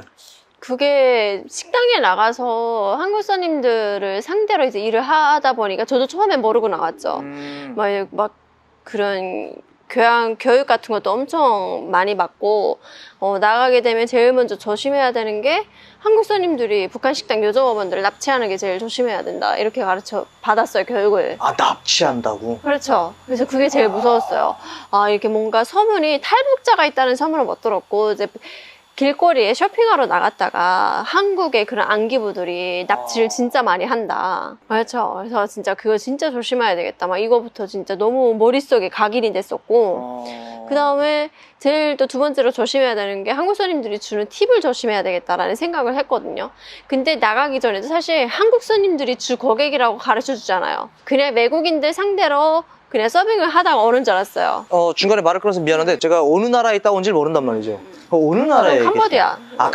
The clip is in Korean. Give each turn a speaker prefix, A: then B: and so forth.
A: 네.
B: 그게 식당에 나가서 한국 손님들을 상대로 이제 일을 하다 보니까 저도 처음에 모르고 나왔죠.
A: 음.
B: 막, 막 그런 교양 교육 같은 것도 엄청 많이 받고 어, 나가게 되면 제일 먼저 조심해야 되는 게 한국 손님들이 북한 식당 요정어머니들 납치하는 게 제일 조심해야 된다 이렇게 가르쳐 받았어요 교육을.
A: 아 납치한다고.
B: 그렇죠. 그래서 그게 제일 무서웠어요. 아, 이렇게 뭔가 소문이 탈북자가 있다는 소문을 못 들었고, 이제 길거리에 쇼핑하러 나갔다가 한국의 그런 안기부들이 납치를
A: 어.
B: 진짜 많이 한다. 그렇죠. 그래서 진짜 그거 진짜 조심해야 되겠다. 막 이거부터 진짜 너무 머릿속에 각인이 됐었고,
A: 어.
B: 그 다음에 제일 또 두 번째로 조심해야 되는 게 한국 손님들이 주는 팁을 조심해야 되겠다라는 생각을 했거든요. 근데 나가기 전에도 사실 한국 손님들이 주 고객이라고 가르쳐 주잖아요. 그냥 외국인들 상대로 그냥 서빙을 하다가 오는 줄 알았어요.
A: 어 중간에 말을 끊어서 미안한데 제가 어느 나라에 있다 온지 모른단 말이죠. 어, 어느 나라에
B: 캄보디아.
A: 계세요? 아